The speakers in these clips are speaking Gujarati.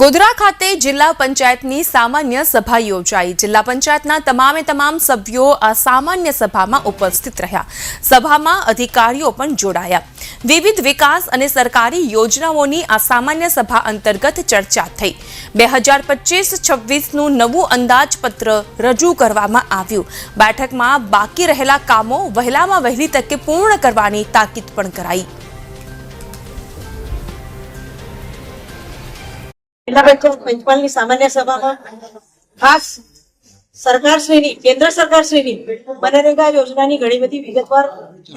ગોધરા ખાતે જિલ્લા પંચાયતની સામાન્ય સભા યોજાઈ. જિલ્લા પંચાયતના તમામે તમામ સભ્યો આ સામાન્ય સભામાં ઉપસ્થિત રહ્યા. સભામાં અધિકારીઓ પણ જોડાયા. વિવિધ વિકાસ અને સરકારી યોજનાઓની આ સામાન્ય સભા અંતર્ગત ચર્ચા થઈ. બે હજાર પચીસ છવ્વીસનું નવું અંદાજપત્ર રજૂ કરવામાં આવ્યું. બેઠકમાં બાકી રહેલા કામો વહેલામાં વહેલી તકે પૂર્ણ કરવાની તાકીદ પણ કરાઈ. પંચાયત પંચમહાલની સામાન્ય સભામાં ખાસ સરકારશ્રીની, કેન્દ્ર સરકારશ્રીની મનરેગા યોજનાની ઘણી બધી વિગતવાર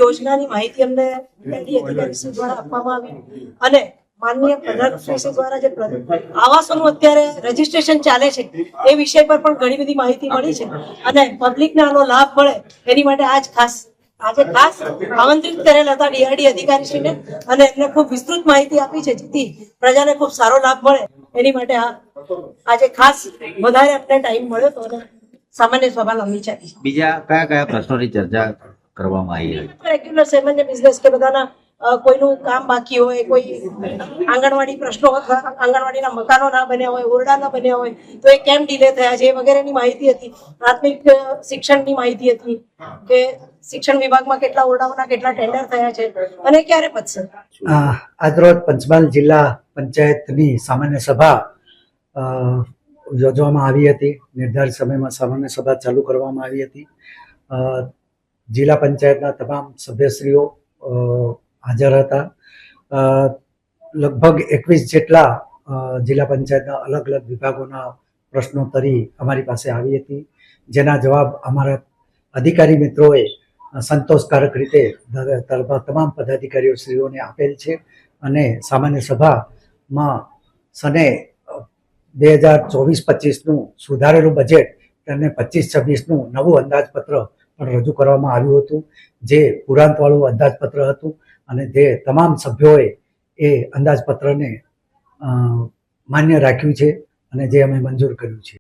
યોજનાની માહિતી અમને અધિકારીશ્રી દ્વારા આપવામાં આવી. અને માનનીય પ્રધાનમંત્રીશ્રી દ્વારા જે આવાસોનું અત્યારે રજીસ્ટ્રેશન ચાલે છે, એ વિષય પર પણ ઘણી બધી માહિતી મળી છે. અને પબ્લિકને આનો લાભ મળે, એની માટે આજ ખાસ આજે ખાસ આમંત્રિત કરેલ હતા ડીઆરડી અધિકારીશ્રીને અને એમને ખૂબ વિસ્તૃત માહિતી આપી છે જેથી પ્રજાને ખૂબ સારો લાભ મળે. એની માટે આજે ખાસ વધારે આપણે ટાઈમ મળ્યો તો સામાન્ય સભા લાંબી છે બીજા કયા કયા પ્રશ્નોની ચર્ચા કરવામાં આવી રેગ્યુલર સામાન્ય બિઝનેસ કે બધાના કોઈનું કામ બાકી હોય, કોઈ આંગણવાડી પ્રશ્નો આંગણવાડીના મકાનો ના બન્યા હોય, ઓરડા ના બન્યા હોય, તો એ કેમ ડીલે થયા છે વગેરેની માહિતી હતી. પ્રાથમિક શિક્ષણની માહિતી હતી કે શિક્ષણ વિભાગમાં કેટલા ઓરડાઓના કેટલા ટેન્ડર થયા છે અને ક્યારે પતશે? આજરોજ પંચમહાલ જિલ્લા પંચાયતની સામાન્ય સભા યોજવામાં આવી હતી. નિર્ધારિત સમયમાં સામાન્ય સભા ચાલુ કરવામાં આવી હતી. જિલ્લા પંચાયતના તમામ સભ્યશ્રીઓ હાજર હતા. લગભગ એકવીસ જેટલા જિલ્લા પંચાયતના અલગ અલગ વિભાગોના પ્રશ્નોત્તરી અમારી પાસે આવી હતી, જેના જવાબ અમારા અધિકારી મિત્રોએ સંતોષકારક રીતે તમામ પદાધિકારીઓ શ્રીઓને આપેલ છે અને સામાન્ય સભામાં સને બે હજાર ચોવીસ પચીસનું સુધારેલું બજેટ અને પચીસ છવ્વીસનું નવું અંદાજપત્ર પણ રજૂ કરવામાં આવ્યું હતું, જે પુરાંતવાળું અંદાજપત્ર હતું. અને જે તમામ સભ્યોએ એ અંદાજપત્રને માન્ય રાખ્યું છે અને જે અમે મંજૂર કર્યું છે.